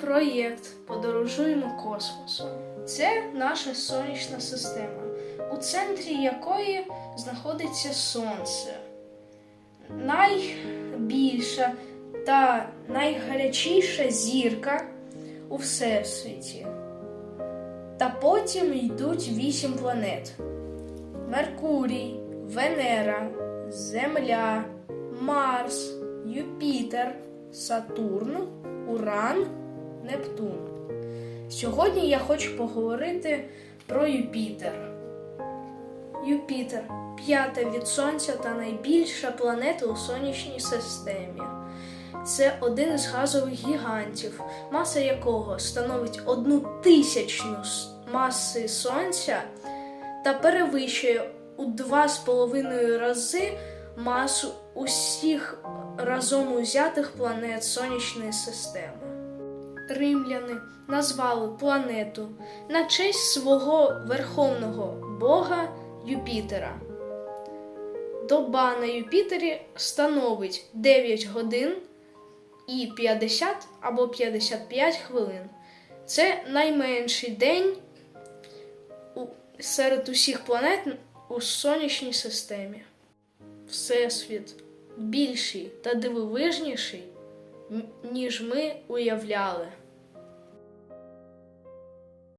проєкт Подорожуємо космосом. Це наша сонячна система, у центрі якої знаходиться Сонце. Найбільша та найгарячіша зірка у Всесвіті. Та потім йдуть вісім планет: Меркурій, Венера, Земля, Марс, Юпітер, Сатурн, Уран, Нептун. Сьогодні я хочу поговорити про Юпітер. Юпітер п'ята від Сонця та найбільша планета у сонячній системі. Це один із газових гігантів, маса якого становить одну тисячну маси Сонця та перевищує у 2,5 рази масу усіх разом узятих планет сонячної системи. Римляни назвали планету на честь свого верховного бога Юпітера. Доба на Юпітері становить 9 годин і 50 або 55 хвилин. Це найменший день серед усіх планет у сонячній системі. Всесвіт більший та дивовижніший, ніж ми уявляли.